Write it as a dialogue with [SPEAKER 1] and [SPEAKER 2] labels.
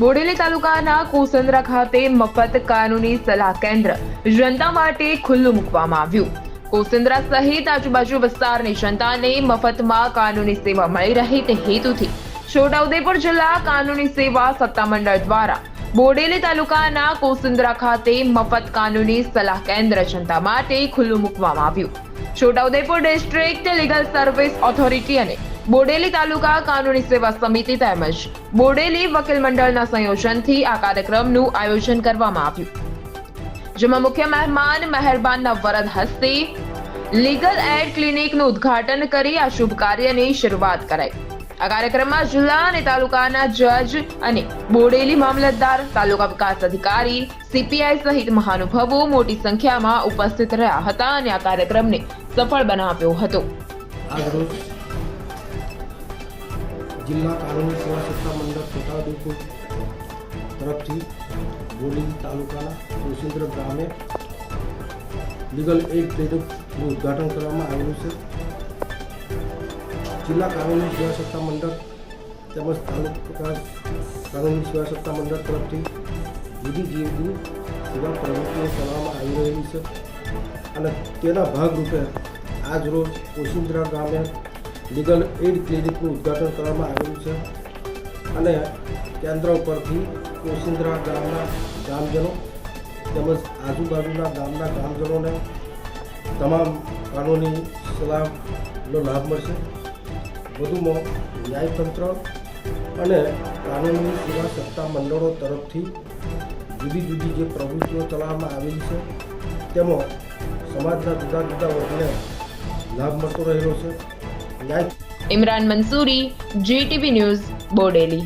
[SPEAKER 1] બોડેલી તાલુકાના કોસંદ્રા ખાતે મફત કાનૂની સલાહ કેન્દ્ર જનતા માટે ખુલ્લું મૂકવામાં આવ્યું. કોસંદ્રા સહિત આજુબાજુ વિસ્તારની જનતાને મફતમાં કાનૂની સેવા મળી રહે તે હેતુથી છોટાઉદેપુર જિલ્લા કાનૂની સેવા સત્તામંડળ દ્વારા બોડેલી તાલુકાના કોસંદ્રા ખાતે મફત કાનૂની સલાહ કેન્દ્ર જનતા માટે ખુલ્લું મૂકવામાં આવ્યું. Chhota Udepur district legal service authority અને બોડેલી તાલુકા કાનૂની સેવા સમિતિ તેમજ બોડેલી વકીલ મંડળના સંયોજનથી આ કાર્યક્રમનું આયોજન કરવામાં આવ્યું. જેમાં મુખ્ય મહેમાન મહેરબાનના વરદ હસ્તે, લીગલ એડ ક્લિનિકનું ઉદ્ઘાટન કરી આ શુભ કાર્યની શરૂઆત કરાઈ. આ કાર્યક્રમમાં જિલ્લા અને તાલુકાના જજ અને બોડેલી મામલતદાર, તાલુકા વિકાસ અધિકારી, સીપીઆઈ સહિત મહાનુભાવો મોટી સંખ્યામાં ઉપસ્થિત રહ્યા હતા અને આ કાર્યક્રમને સફળ બનાવ્યો હતો.
[SPEAKER 2] જિલ્લા કાનૂની સેવા સત્તા મંડળ છોટાઉદેપુર તરફથી બોલી તાલુકાના સુશીન્દ્ર ગામે લીગલ એડ પ્લેટનું ઉદ્ઘાટન કરવામાં આવેલું છે. જિલ્લા કાનૂની સેવા સત્તા મંડળ તેમજ તાલુકા કાનૂની સેવા સત્તા મંડળ તરફથી જુદી જુદી સેવા પ્રવૃત્તિઓ કરવામાં આવી રહેલી છે. અને તેના ભાગરૂપે આજ રોજ કોશિંદ્રા ગામે લીગલ એડ ક્લિનિકનું ઉદ્ઘાટન કરવામાં આવેલું છે અને કેન્દ્ર ઉપરથી કોશિંદ્રા ગામના ગામજનો તેમજ આજુબાજુના ગામના ગ્રામજનોને તમામ કાનૂની સલાહનો લાભ મળશે. વધુમાં ન્યાયતંત્ર અને કાનૂની સેવા સત્તા મંડળો તરફથી જુદી જુદી જે પ્રવૃત્તિઓ ચલાવવામાં આવેલી છે, તેમાં સમાજના જુદા જુદા વર્ગને લાભ મળતો રહેલો છે.
[SPEAKER 1] Imran Mansuri GTV news Bodeli.